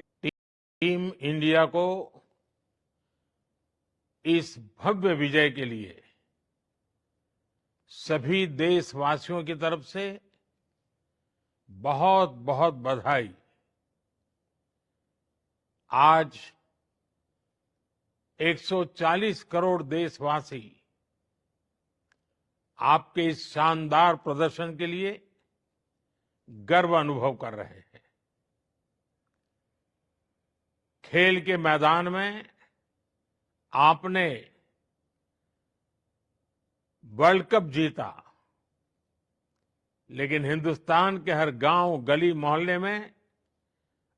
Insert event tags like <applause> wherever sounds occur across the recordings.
Team India को इस भव्य विजय के लिए सभी देशवासियों की तरफ़ से बहुत बहुत बधाई। आज 140 करोड़ देशवासी आपके इस शानदार प्रदर्शन के लिए गर्व अनुभव कर रहे हैं। खेल के मैदान में आपने वर्ल्ड कप जीता, लेकिन हिंदुस्तान के हर गाँव, गली, मोहल्ले में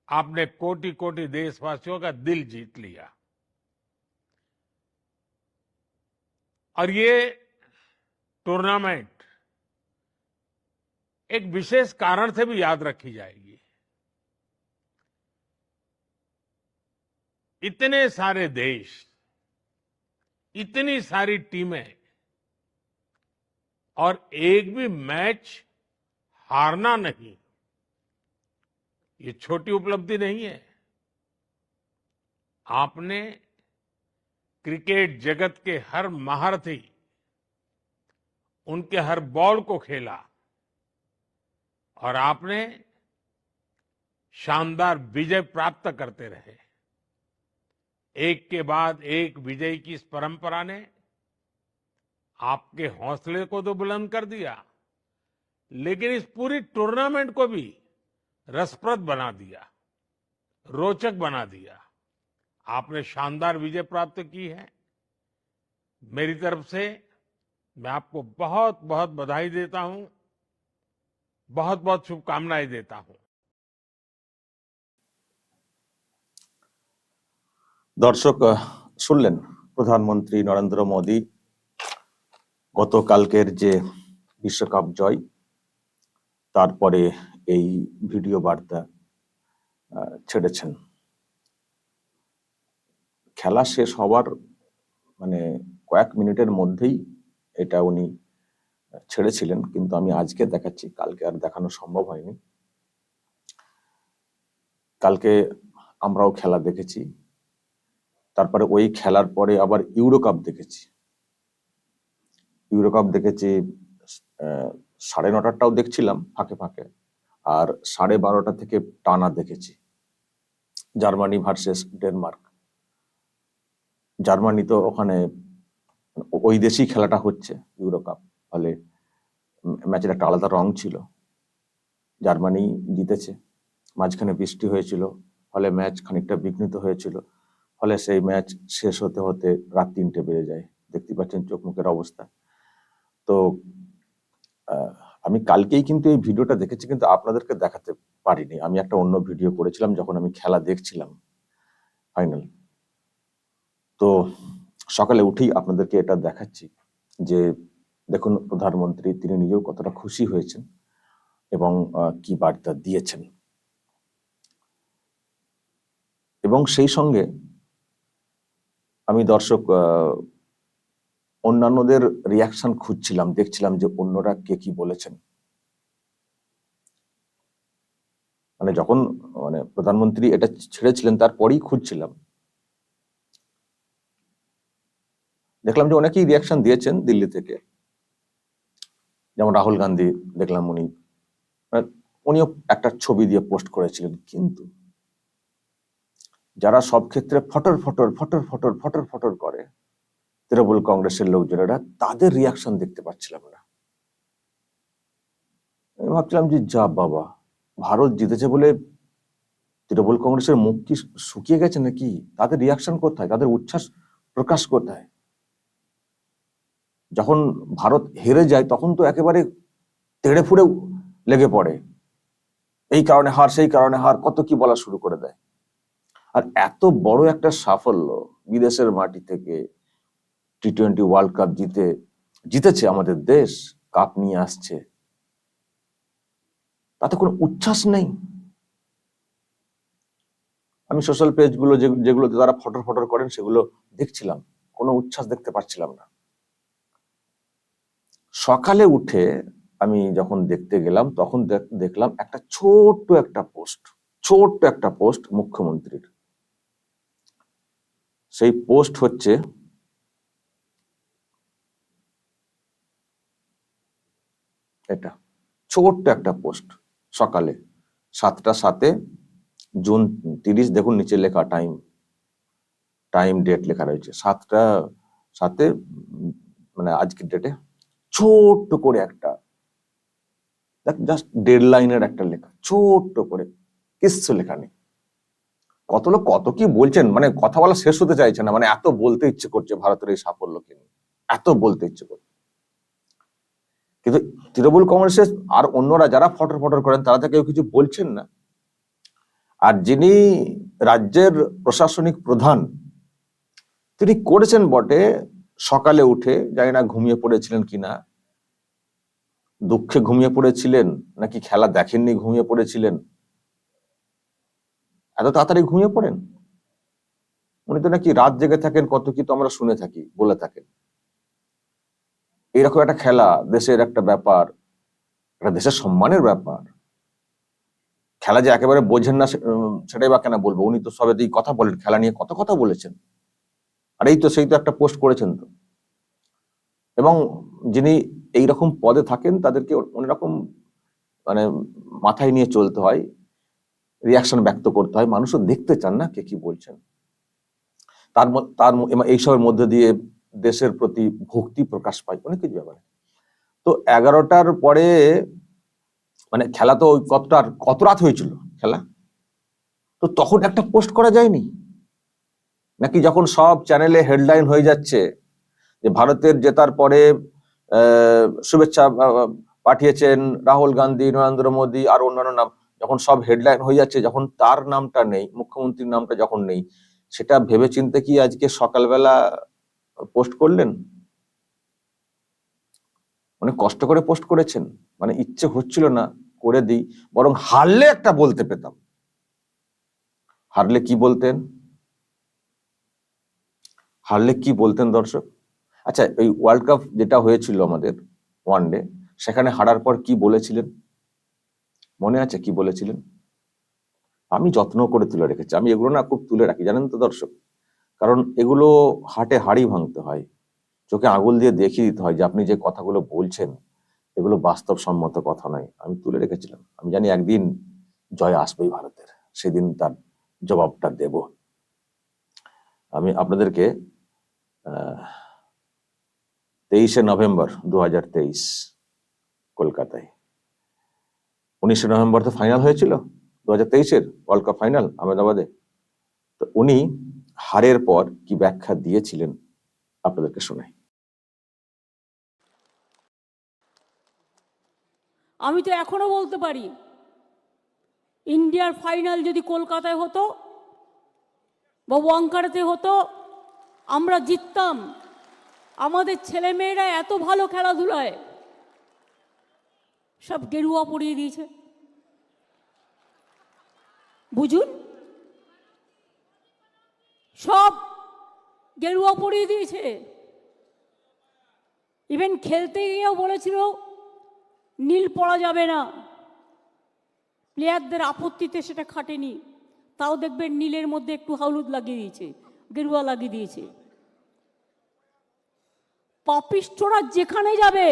आपने कोटि कोटि देशवासियों का दिल जीत लिया। और ये टूर्नामेंट एक विशेष कारण से भी याद रखी जाएगी। इतने सारे देश, इतनी सारी टीमें और एक भी मैच हारना नहीं। ये छोटी उपलब्धि नहीं है। आपने क्रिकेट जगत के हर महारथी, उनके हर बॉल को खेला और आपने शानदार विजय प्राप्त करते रहे। एक के बाद एक विजय की इस परंपरा ने आपके हौसले को तो बुलंद कर दिया, लेकिन इस पूरी टूर्नामेंट को भी रसप्रद बना दिया, रोचक बना दिया। आपने शानदार विजय प्राप्त की है। मेरी तरफ़ से मैं आपको बहुत बहुत बधाई देता हूँ बहुत बहुत शुभकामनाएँ देता हूँ। দর্শক শুনলেন প্রধানমন্ত্রী নরেন্দ্র মোদী গতকালকের যে বিশ্বকাপ জয়, তারপরে এই ভিডিও বার্তা ছেড়েছেন। খেলা শেষ হওয়ার মানে কয়েক মিনিটের মধ্যেই এটা উনি ছেড়েছিলেন, কিন্তু আমি আজকে দেখাচ্ছি, কালকে আর দেখানো সম্ভব হয়নি। কালকে আমরাও খেলা দেখেছি। তারপরে ওই খেলার পরে আবার ইউরো কাপ দেখেছি। ইউরো কাপ দেখেছি সাড়ে নটারটাও দেখছিলাম ফাঁকে ফাঁকে, আর সাড়ে বারোটা থেকে টানা দেখেছি। Germany versus Denmark. জার্মানি তো ওখানে, ওই দেশেই খেলাটা হচ্ছে ইউরো কাপ ফলে ম্যাচের একটা আলাদা রং ছিল। জার্মানি জিতেছে, মাঝখানে বৃষ্টি হয়েছিল, ফলে ম্যাচ খানিকটা বিঘ্নিত হয়েছিল। ফলে সেই ম্যাচ শেষ হতে হতে রাত তিনটে বেড়ে যায়। দেখতে পাচ্ছেন চোখ মুখের অবস্থা। তো আমি কালকেই কিন্তু এই ভিডিওটা দেখেছি কিন্তু আপনাদেরকে দেখাতে পারিনি। আমি একটা অন্য ভিডিও করেছিলাম যখন আমি খেলা দেখছিলাম ফাইনাল। তো, সকালে উঠেই আপনাদেরকে এটা দেখাচ্ছি যে, দেখুন প্রধানমন্ত্রী তিনি নিজেও কতটা খুশি হয়েছেন এবং কি বার্তা দিয়েছেন। এবং সেই সঙ্গে আমি দর্শক অন্যান্যদের রিয়াকশন খুঁজছিলাম, দেখছিলাম যে অন্যরা কে কি বলেছেন। মানে যখন মানে প্রধানমন্ত্রী এটা ছেড়েছিলেন, তারপরেই খুঁজছিলাম। দেখলাম যে অনেকেই রিয়াকশন দিয়েছেন দিল্লি থেকে। যেমন রাহুল গান্ধী, দেখলাম উনি মানে উনিও একটা ছবি দিয়ে পোস্ট করেছিলেন, কিন্তু যারা সব ক্ষেত্রে ফটর ফটর ফটর ফটর ফটর ফটর করে, তৃণমূল কংগ্রেসের লোকজনেরা তাদের রিয়াকশন দেখতে পাচ্ছিলাম না। আমি ভাবছিলাম যে, যা বাবা, ভারত জিতেছে বলে তৃণমূল কংগ্রেসের মুখ কি শুকিয়ে গেছে নাকি? তাদের রিয়াকশন কোথায়? তাদের উচ্ছ্বাস প্রকাশ কোথায়? যখন ভারত হেরে যায়, তখন তো একেবারে তেড়ে ফুড়ে লেগে পড়ে। এই কারণে হার, সেই কারণে হার, কত কি বলা শুরু করে দেয়। আর এত বড় একটা সাফল্য বিদেশের মাটি থেকে টি টোয়েন্টি ওয়ার্ল্ড কাপ জিতে, জিতেছে আমাদের দেশ কাপ নিয়ে আসছে। তাতে কোনো উচ্ছ্বাস নেই। আমি সোশ্যাল পেজগুলো যে- যেগুলোতে তারা ফটর ফটর করেন সেগুলো দেখছিলাম, কোনো উচ্ছ্বাস দেখতে পাচ্ছিলাম না। সকালে উঠে আমি যখন দেখতে গেলাম, তখন দেখ- দেখলাম একটা ছোট্ট একটা পোস্ট ছোট্ট একটা পোস্ট মুখ্যমন্ত্রীর। সেই পোস্ট হচ্ছে এটা। ছোট্ট একটা পোস্ট সকালে সাতটা সাতে জুন তিরিশ, দেখুন নিচে লেখা টাইম টাইম ডেট লেখা রয়েছে। সাতটা সাথে মানে আজকের ডেটে ছোট্ট করে একটা জাস্ট ডেড লাইনের একটা লেখা, ছোট্ট করে, কিচ্ছু লেখা নেই। কত লোক কত কি বলছেন? মানে কথা বলা শেষ হতে চাইছে না। মানে এত বলতে ইচ্ছে করছে ভারতের এই সাফল্যকে নিয়ে। এত বলতে ইচ্ছে করছে। কিন্তু তৃণমূল কংগ্রেসের আর অন্যরা যারা ফটর ফটর করেন, তারা তো কেউ কিছু বলছেন না। আর যিনি রাজ্যের প্রশাসনিক প্রধান, তিনি করেছেন বটে, সকালে উঠে, জানি না ঘুমিয়ে পড়েছিলেন কিনা দুঃখে ঘুমিয়ে পড়েছিলেন, নাকি খেলা দেখেননি, ঘুমিয়ে পড়েছিলেন এত তাড়াতাড়ি ঘুমিয়ে পড়েন? উনি তো নাকি রাত জেগে থাকেন, কত কি তো আমরা শুনে থাকি, বলে থাকেন। এরকম একটা খেলা, দেশের একটা ব্যাপার, একটা দেশের সম্মানের ব্যাপার। খেলা যে একেবারে বোঝেন না সেটাই বা কেন বলব? উনি তো সবে কথা বলেন, খেলা নিয়ে কত কথা বলেছেন। আর এই তো সেই তো একটা পোস্ট করেছেন তো। এবং যিনি এই রকম পদে থাকেন, তাদেরকে অনেক অন্যরকম মানে মাথায় নিয়ে চলতে হয়। রিয়াকশন ব্যক্ত করতে হয়। মানুষও দেখতে চান না কে কি বলছেন। তার তার এইসবের মধ্যে দিয়ে দেশের প্রতি ভক্তি প্রকাশ পায়। অনেক কিছু ব্যাপারে তো এগারোটার পরে মানে খেলা তো ওই কতটা, কত রাত হয়েছিল খেলা? তো তখন একটা পোস্ট করা যায়নি। নাকি যখন সব চ্যানেলে হেডলাইন হয়ে যাচ্ছে যে ভারতের জেতার পরে শুভেচ্ছা পাঠিয়েছেন রাহুল গান্ধী, নরেন্দ্র মোদী আর অন্যান্য নাম। যখন সব হেডলাইন হয়ে যাচ্ছে, যখন তার নামটা নেই, মুখ্যমন্ত্রীর নামটা যখন নেই, সেটা ভেবে চিন্তে কি আজকে সকালবেলা পোস্ট করলেন? অনেক কষ্ট করে পোস্ট করেছেন মানে ইচ্ছে হচ্ছিল না করে দিই, বরং হারলে একটা বলতে পেতাম। হারলে কি বলতেন? হারলে কি বলতেন দর্শক? আচ্ছা এই ওয়ার্ল্ড কাপ যেটা হয়েছিল আমাদের ওয়ান ডে সেখানে হারার পর কি বলেছিলেন? মনে আছে কি বলেছিলেন? আমি যত্ন করে তুলে রেখেছি। আমি এগুলো না খুব তুলে রাখি। জানেন তো দর্শক? কারণ এগুলো হাটে হাড়ি ভাঙতে হয়। চোখে আঙুল দিয়ে দেখিয়ে দিতে হয় যে আপনি যে কথাগুলো বলছেন, এগুলো বাস্তবসম্মত কথা নয়। আমি তুলে রেখেছিলাম। আমি জানি একদিন জয় আসবেই ভারতের। সেদিন তার জবাবটা দেব। আমি আপনাদেরকে তেইশে নভেম্বর দু হাজার তেইশ কলকাতায় উনিশে নভেম্বর তো ফাইনাল হয়েছিল দু হাজার তেইশের ওয়ার্ল্ড কাপ ফাইনাল আহমেদাবাদে। তো উনি হারের পর কি ব্যাখ্যা দিয়েছিলেন আপনাদেরকে শোনাই। আমি তো এখনও বলতে পারি, ইন্ডিয়ার ফাইনাল যদি কলকাতায় হতো বা ওয়াঙ্কারেতে হতো, আমরা জিততাম। আমাদের ছেলেমেয়েরা এত ভালো খেলাধুলায়। সব গেরুয়া পরিয়ে দিয়েছে। বুঝুন? সব গেরুয়া পরিয়ে দিয়েছে। ইভেন খেলতে গিয়েও বলেছিল, নীল পড়া যাবে না। প্লেয়ারদের আপত্তিতে সেটা খাটেনি। তাও দেখবেন নীলের মধ্যে একটু হলুদ লাগিয়ে দিয়েছে, গেরুয়া লাগিয়ে দিয়েছে। পাপিষ্টরা যেখানে যাবে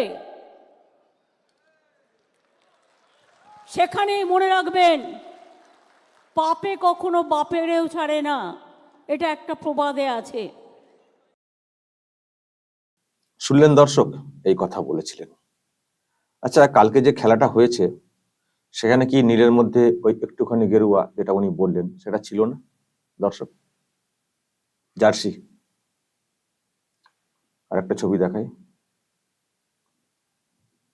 সেখানে মনে রাখবেন, পাপে কখনো বাপেরেও ছাড়ে না। এটা একটা প্রবাদে আছে। শুনলেন দর্শক, এই কথা বলেছিলেন। আচ্ছা কালকে যে খেলাটা হয়েছে, সেখানে কি নীলের মধ্যে ওই একটুখানি গেরুয়া যেটা উনি বললেন, সেটা ছিল না? দর্শক, জার্সি। আর একটা ছবি দেখাই।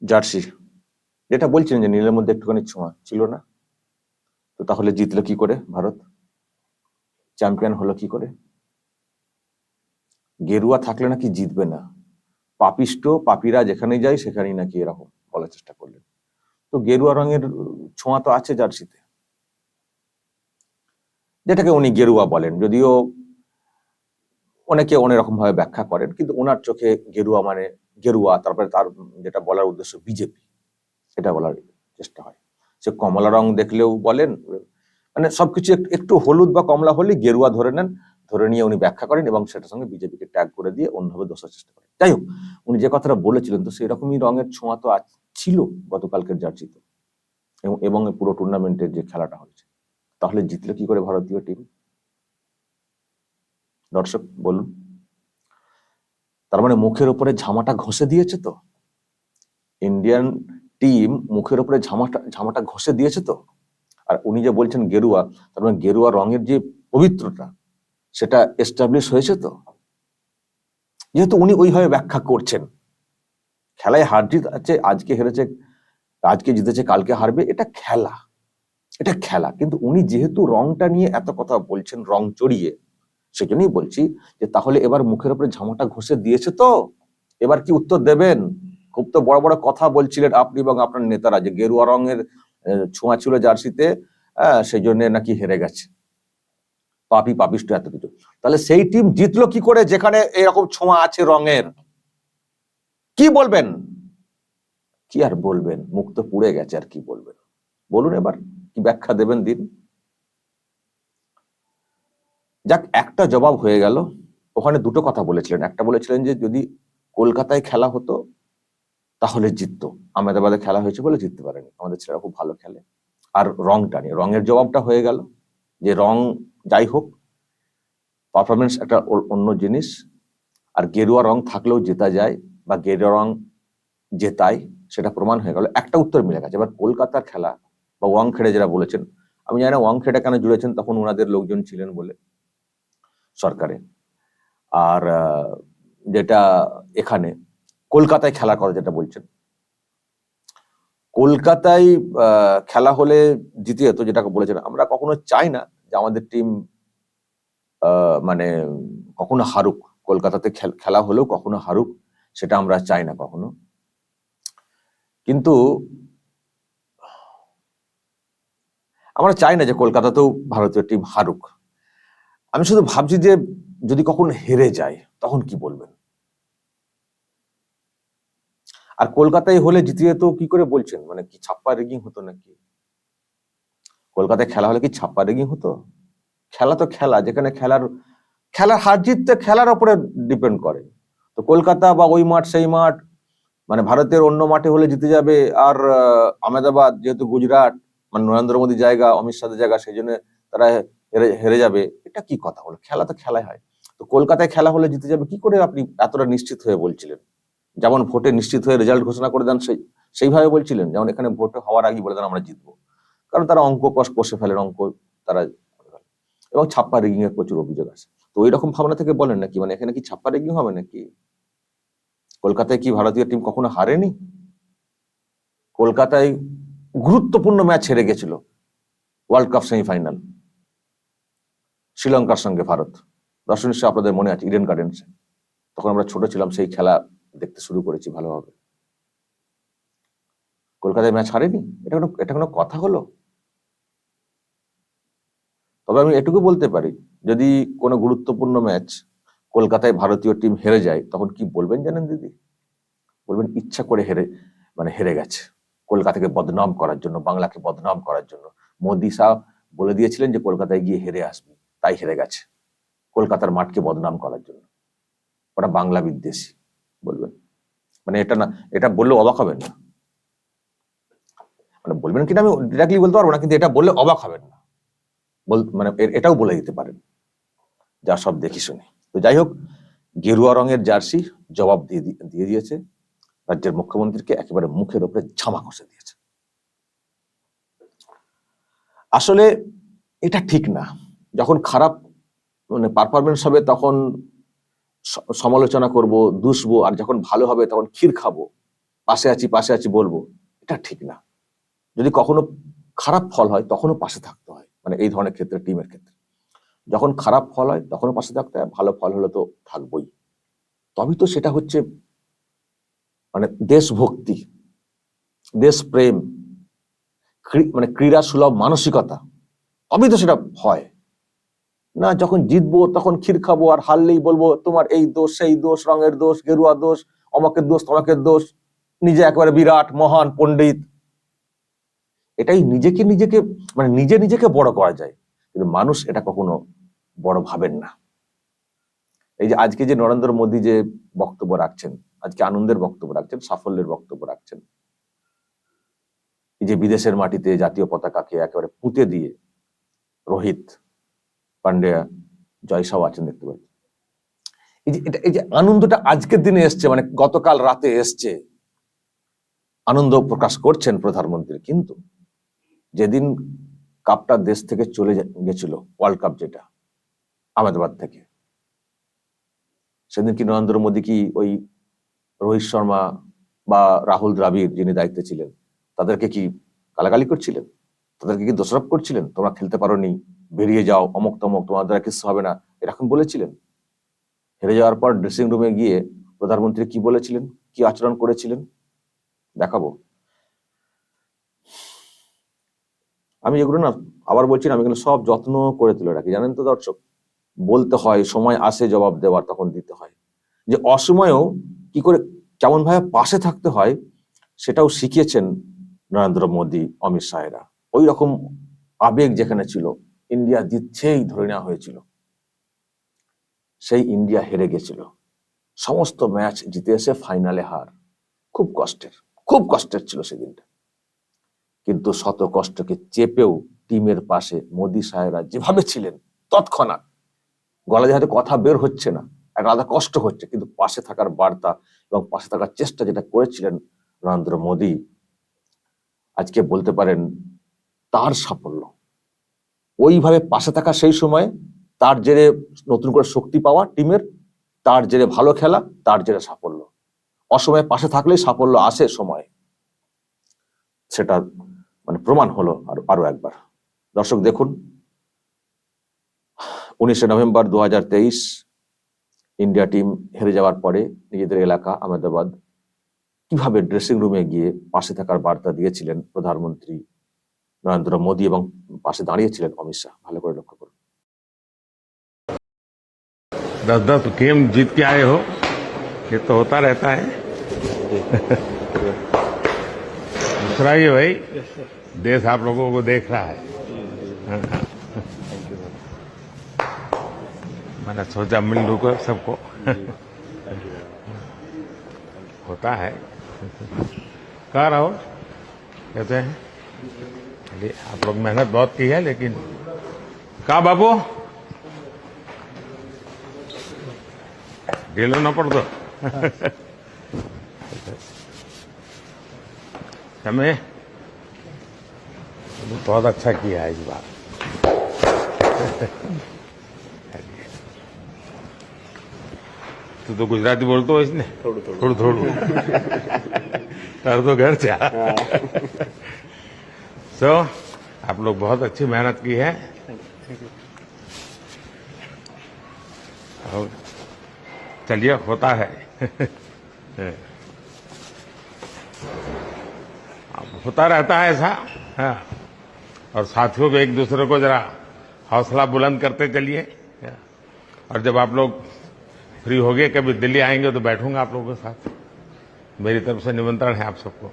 জার্সি। যেটা বলছিলেন যে নীলের মধ্যে একটুখানি ছোঁয়া ছিল না, তো তাহলে জিতলো কি করে ভারত? চ্যাম্পিয়ন হলো কি করে? গেরুয়া থাকলে নাকি জিতবে না। পাপিষ্ট পাপীরা যেখানে যায় সেখানেই নাকি এরকম বলার চেষ্টা করলেন। তো গেরুয়া রঙের ছোঁয়া তো আছে জার্সিতে। যেটাকে উনি গেরুয়া বলেন, যদিও অনেকে অনেক রকম ভাবে ব্যাখ্যা করেন, কিন্তু ওনার চোখে গেরুয়া মানে গেরুয়া, তারপরে তার যেটা বলার উদ্দেশ্য বিজেপি। এটা বলার চেষ্টা হয়। সে কমলা রং দেখলেও বলেন মানে সবকিছু একটু- হলুদ বা কমলা হলে গেরুয়া ধরে নেন, ধরে নিয়ে উনি ব্যাখ্যা করেন এবং সেটার সঙ্গে বিজেপিকে ট্যাগ করে দিয়ে অন্যভাবে দোষার চেষ্টা করেন। যাই হোক, উনি যে কথাটা বলেছিলেন তো সেই রকমই রঙের ছোঁয়া তো ছিল গতকালকের জার্সিতে। এবং এবং পুরো টুর্নামেন্টের যে খেলাটা হয়েছে। তাহলে জিতলো কি করে ভারতীয় টিম দর্শক, বলুন। তার মানে মুখের উপরে ঝামাটা ঘষে দিয়েছে তো? ইন্ডিয়ান টিম মুখের উপরে ঝামাটা ঝামাটা ঘষে দিয়েছে তো? আর উনি যে বলছেন গেরুয়া, তার মানে গেরুয়া রঙের যে পবিত্রতা, সেটা এস্টাবলিশ হয়েছে তো? যেহেতু উনি ওইভাবে ব্যাখ্যা করছেন। খেলায় হার জিত আছে আজকে হেরেছে, আজকে জিতেছে, কালকে হারবে, এটা খেলা। এটা খেলা। কিন্তু উনি যেহেতু রংটা নিয়ে এত কথা বলছেন, রং চড়িয়ে, সেজন্যই বলছি যে তাহলে এবার মুখের উপরে ঝামাটা ঘষে দিয়েছে তো? এবার কি উত্তর দেবেন? খুব তো বড় বড় কথা বলছিলেন আপনি এবং আপনার নেতারা যে গেরুয়া রঙের ছোঁয়া ছিল জার্সিতে সেই জন্য নাকি হেরে গেছে। পাপি পাপিষ্ট এত কিছু তাহলে সেই টিম জিতলো কি করে যেখানে এরকম ছোঁয়া আছে রঙের? কি বলবেন? কি আর বলবেন? মুখ তো পুড়ে গেছে, আর কি বলবেন? বলুন এবার, কি ব্যাখ্যা দেবেন দিন? যাক, একটা জবাব হয়ে গেল। ওখানে দুটো কথা বলেছিলেন। একটা বলেছিলেন যে যদি কলকাতায় খেলা হতো তাহলে জিততো। আহমেদাবাদে খেলা হয়েছে বলে জিততে পারেনি। আমাদের ছেলেরা খুব ভালো খেলে। আর রংটা নিয়ে, রঙের জবাবটা হয়ে গেল যে রং যাই হোক পারফরমেন্স একটা অন্য জিনিস। আর গেরুয়া রং থাকলেও জেতা যায় বা গেরুয়া রং জেতায়, সেটা প্রমাণ হয়ে গেল। একটা উত্তর মিলে গেছে। এবার কলকাতার খেলা বা ওয়াংখেড়ে যারা বলেছেন, আমি জানি না ওয়াংখেড়ে কেন জুড়েছেন, তখন ওনাদের লোকজন ছিলেন বলে সরকারে। আর যেটা এখানে কলকাতায় খেলা করে, যেটা বলছেন। কলকাতায় খেলা হলে জিতে যেত যেটা বলেছেন, আমরা কখনো চাই না যে আমাদের টিম মানে কখনো হারুক। কলকাতাতে খেলা হলেও কখনো হারুক, সেটা আমরা চাই না কখনো। কিন্তু আমরা চাই না যে কলকাতাতেও ভারতীয় টিম হারুক। আমি শুধু ভাবছি যে যদি কখন হেরে যায়, তখন কি বলবেন? আর কলকাতায় হলে জিতে যেত কি করে বলছেন? মানে কি ছাপ্পা রেগিং হতো নাকি? কলকাতায় খেলা হলে কি ছাপ্পা রেগিং হতো? খেলা তো খেলা, যেখানে খেলার খেলার হার জিত তো খেলার উপরে ডিপেন্ড করে। তো কলকাতা বা ওই মাঠ সেই মাঠ মানে ভারতের অন্য মাঠে হলে জিতে যাবে আর আহমেদাবাদ যেহেতু গুজরাট মানে নরেন্দ্র মোদী জায়গা, অমিত শাহের জায়গা, সেই জন্য তারা হেরে হেরে যাবে। এটা কি কথা হলো খেলা তো খেলাই হয়। তো কলকাতায় খেলা হলে জিতে যাবে, কি করে আপনি এতটা নিশ্চিত হয়ে বলছিলেন? যেমন ভোটে নিশ্চিত হয়ে রেজাল্ট ঘোষণা করে দেন, সেই, সেইভাবে বলছিলেন, যেমন এখানে ভোটে হওয়ার আগে বলে দেন, আমরা জিতবো। কারণ তারা অঙ্ক কষ কষে ফেলেন, অঙ্ক তারা এবং ছাপ্পা রিগিং এর প্রচুর অভিযোগ আছে। তো ওই রকম ভাবনা থেকে বলেন নাকি? মানে এখানে কি ছাপ্পা রিগিং হবে নাকি? কলকাতায় কি ভারতীয় টিম কখনো হারেনি? কলকাতায় গুরুত্বপূর্ণ ম্যাচ হেরে গেছিল ওয়ার্ল্ড কাপ সেমিফাইনাল শ্রীলঙ্কার সঙ্গে ভারত। নিশ্চয়ই আপনাদের মনে আছে ইডেন গার্ডেন্সে তখন আমরা ছোট ছিলাম, সেই খেলা দেখতে শুরু করেছি ভালোভাবে কলকাতায় ম্যাচ হারেনি? এটা কোনো এটা কোনো কথা হলো? তবে আমি এটুকু বলতে পারি, যদি কোনো গুরুত্বপূর্ণ ম্যাচ কলকাতায় ভারতীয় টিম হেরে যায়, তখন কি বলবেন জানেন দিদি? বলবেন ইচ্ছা করে হেরে মানে হেরে গেছে। কলকাতাকে বদনাম করার জন্য, বাংলাকে বদনাম করার জন্য। মোদি শাহ বলে দিয়েছিলেন যে, কলকাতায় গিয়ে হেরে আসবে, তাই হেরে গেছে। কলকাতার মাঠকে বদনাম করার জন্য। ওটা বাংলা বিদ্বেষী। বলবেন। মানে এটা না, এটা বললে অবাক হবেন না। মানে বলবেন কিনা আমি ডিরেক্টলি বলতে পারব না, কিন্তু এটা বললে অবাক হবেন না। বল মানে এটাও বলে দিতে পারেন, যা সব দেখি শুনি। তো যাই হোক, গেরুয়া রঙের জার্সি জবাব দিয়ে দিয়ে দিয়েছে। রাজ্যের মুখ্যমন্ত্রীকে একেবারে মুখের ওপরে ঝামা ঘষে দিয়েছে। আসলে এটা ঠিক না। যখন খারাপ মানে পারফরমেন্স হবে তখন সমালোচনা করব, দুষবো, আর যখন ভালো হবে তখন ক্ষীর খাব। পাশে আছি পাশে আছি বলব। এটা ঠিক না। যদি কখনো খারাপ ফল হয় তখনও পাশে থাকতে হয়। মানে এই ধরনের ক্ষেত্রে, টিমের ক্ষেত্রে। যখন খারাপ ফল হয় তখনও পাশে থাকতে হয়, ভালো ফল হলে তো থাকবোই। তবেই তো সেটা হচ্ছে মানে দেশভক্তি, দেশপ্রেম মানে ক্রীড়া সুলভ মানসিকতা। তবেই তো সেটা হয়। না, যখন জিতবো, তখন ক্ষীর খাব আর হারলেই বলব, তোমার এই দোষ, সেই দোষ, রঙের দোষ, গেরুয়া দোষ অমকের দোষ তমকের দোষ, নিজে একেবারে বিরাট, মহান পণ্ডিত। এটাই নিজেকে নিজেকে মানে নিজে নিজেকে বড় করা যায়, কিন্তু মানুষ এটা কখনো বড় ভাবেন না। এই যে আজকে যে নরেন্দ্র মোদী যে বক্তব্য রাখছেন, আজকে আনন্দের বক্তব্য রাখছেন, সাফল্যের বক্তব্য রাখছেন, এই যে বিদেশের মাটিতে জাতীয় পতাকাকে একেবারে পুঁতে দিয়ে, রোহিত পান্ডিয়া জয়সাও আছেন দেখতে পাচ্ছি। এই যে, এটা, এই যে আনন্দটা আজকের দিনে এসছে মানে গতকাল রাতে এসছে, আনন্দ প্রকাশ করছেন প্রধানমন্ত্রী, কিন্তু যেদিন কাপটা দেশ থেকে চলে গেছিল, ওয়ার্ল্ড কাপ যেটা, আহমেদাবাদ থেকে, সেদিন কি নরেন্দ্র মোদী কি ওই রোহিত শর্মা বা রাহুল দ্রাবিড় যিনি দায়িত্বে ছিলেন, তাদেরকে কি গালাগালি করছিলেন? তাদেরকে কি দোষারোপ করছিলেন? তোমরা খেলতে পারোনি বেরিয়ে যাও, অমুক তমক, তোমার দ্বারা কিছু হবে না। এরকম বলেছিলেন। হেরে যাওয়ার পর ড্রেসিং রুমে গিয়ে প্রধানমন্ত্রী কি বলেছিলেন? কি আচরণ করেছিলেন? দেখাবো। আমি এগুলো না, আবার বলছি আমি এগুলো সব যত্ন করে তুলে রাখি। জানেন তো দর্শক, বলতে হয়, সময় আসে জবাব দেওয়ার, তখন দিতে হয়। যে অসময়েও কি করে কেমন ভাবে পাশে থাকতে হয়, সেটাও শিখিয়েছেন নরেন্দ্র মোদী, অমিত শাহেরা ওই রকম আবেগ যেখানে ছিল ইন্ডিয়া জিতছেই ধরে নেওয়া হয়েছিল। সেই ইন্ডিয়া হেরে গেছিল। সমস্ত ম্যাচ জিতে এসে ফাইনালে হার। খুব কষ্টের খুব কষ্টের ছিল সেদিনটা। কিন্তু শত কষ্টকে চেপেও টিমের পাশে মোদী সাহেবরা যেভাবে ছিলেন, তৎক্ষণাৎ গলা দিয়ে হয়তো কথা বের হচ্ছে না। আলাদা কষ্ট হচ্ছে, কিন্তু পাশে থাকার বার্তা এবং পাশে থাকার চেষ্টা যেটা করেছিলেন নরেন্দ্র মোদী, আজকে বলতে পারেন তার সাফল্য। ওইভাবে পাশে থাকা সেই সময়ে তার জেরে নতুন করে শক্তি পাওয়া টিমের, তার জেরে ভালো খেলা, তার জেরে সাফল্য। অসময়ে পাশে থাকলেই সাফল্য আসে সময়। সেটা মানে প্রমাণ হলো আর, আরও একবার। দর্শক দেখুন, উনিশে নভেম্বর দু হাজার তেইশ, ইন্ডিয়া টিম হেরে যাওয়ার পরে নিজেদের এলাকা আহমেদাবাদ কীভাবে ড্রেসিং রুমে গিয়ে পাশে থাকার বার্তা দিয়েছিলেন প্রধানমন্ত্রী নরেন্দ্র মোদী এবং পাশে দাঁড়িয়েছিলেন অমিত শাহ ভালো করে লক্ষ্য করুন दस दस गेम जीत के आए हो ये तो होता रहता है दूसरा ये भाई देश आप लोगों को देख रहा है हाँ। मैंने सोचा मिल लू को सबको होता है कह रहा हो कहते हैं चलिए आप लोग मेहनत बहुत की है लेकिन कहा बाबू ढीलो न पड़ दो समय बहुत अच्छा किया है इस बार। तू तो गुजराती बोलते हो इसने। थोड़ा थोड़ा। थोड़ा <laughs> तार तो घर से सो आप लोग बहुत अच्छी मेहनत की है। और चलिए होता है। होता रहता है ऐसा हाँ। और साथियों को एक दूसरे को जरा हौसला बुलंद करते चलिए और जब आप लोग फ्री हो गए कभी दिल्ली आएँगे तो बैठूँगा आप लोगों के साथ। मेरी तरफ़ से निमंत्रण है आप सबको।